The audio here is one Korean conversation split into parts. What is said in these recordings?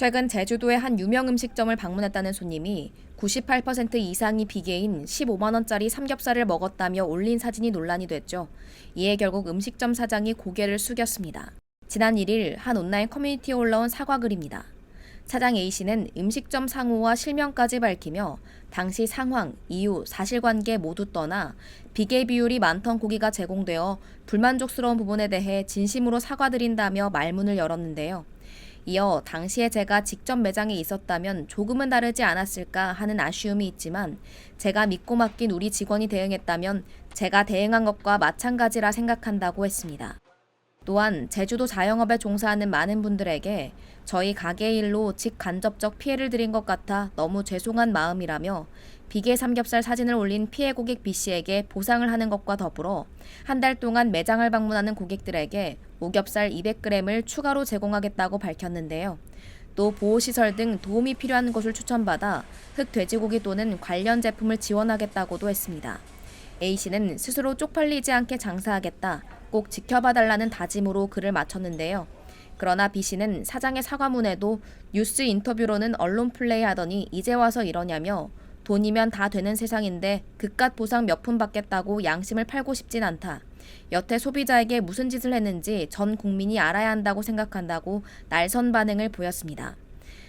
최근 제주도의 한 유명 음식점을 방문했다는 손님이 98% 이상이 비계인 15만 원짜리 삼겹살을 먹었다며 올린 사진이 논란이 됐죠. 이에 결국 음식점 사장이 고개를 숙였습니다. 지난 1일 한 온라인 커뮤니티에 올라온 사과글입니다. 사장 A씨는 음식점 상호와 실명까지 밝히며 당시 상황, 이유, 사실관계 모두 떠나 비계 비율이 많던 고기가 제공되어 불만족스러운 부분에 대해 진심으로 사과드린다며 말문을 열었는데요. 이어 당시에 제가 직접 매장에 있었다면 조금은 다르지 않았을까 하는 아쉬움이 있지만 제가 믿고 맡긴 우리 직원이 대응했다면 제가 대응한 것과 마찬가지라 생각한다고 했습니다. 또한 제주도 자영업에 종사하는 많은 분들에게 저희 가게 일로 직간접적 피해를 드린 것 같아 너무 죄송한 마음이라며 비계 삼겹살 사진을 올린 피해 고객 B 씨에게 보상을 하는 것과 더불어 한 달 동안 매장을 방문하는 고객들에게 오겹살 200g을 추가로 제공하겠다고 밝혔는데요. 또 보호시설 등 도움이 필요한 곳을 추천받아 흑 돼지고기 또는 관련 제품을 지원하겠다고도 했습니다. A씨는 스스로 쪽팔리지 않게 장사하겠다, 꼭 지켜봐 달라는 다짐으로 글을 마쳤는데요. 그러나 B씨는 사장의 사과문에도 뉴스 인터뷰로는 언론 플레이 하더니 이제 와서 이러냐며 돈이면 다 되는 세상인데 그깟 보상 몇 푼 받겠다고 양심을 팔고 싶진 않다. 여태 소비자에게 무슨 짓을 했는지 전 국민이 알아야 한다고 생각한다고 날선 반응을 보였습니다.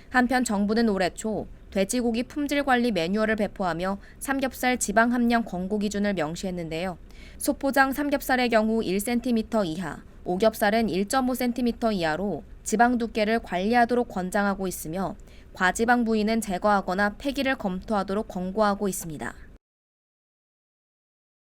한편 정부는 올해 초 돼지고기 품질 관리 매뉴얼을 배포하며 삼겹살 지방 함량 권고 기준을 명시했는데요. 소포장 삼겹살의 경우 1cm 이하, 오겹살은 1.5cm 이하로 지방 두께를 관리하도록 권장하고 있으며 과지방 부위는 제거하거나 폐기를 검토하도록 권고하고 있습니다.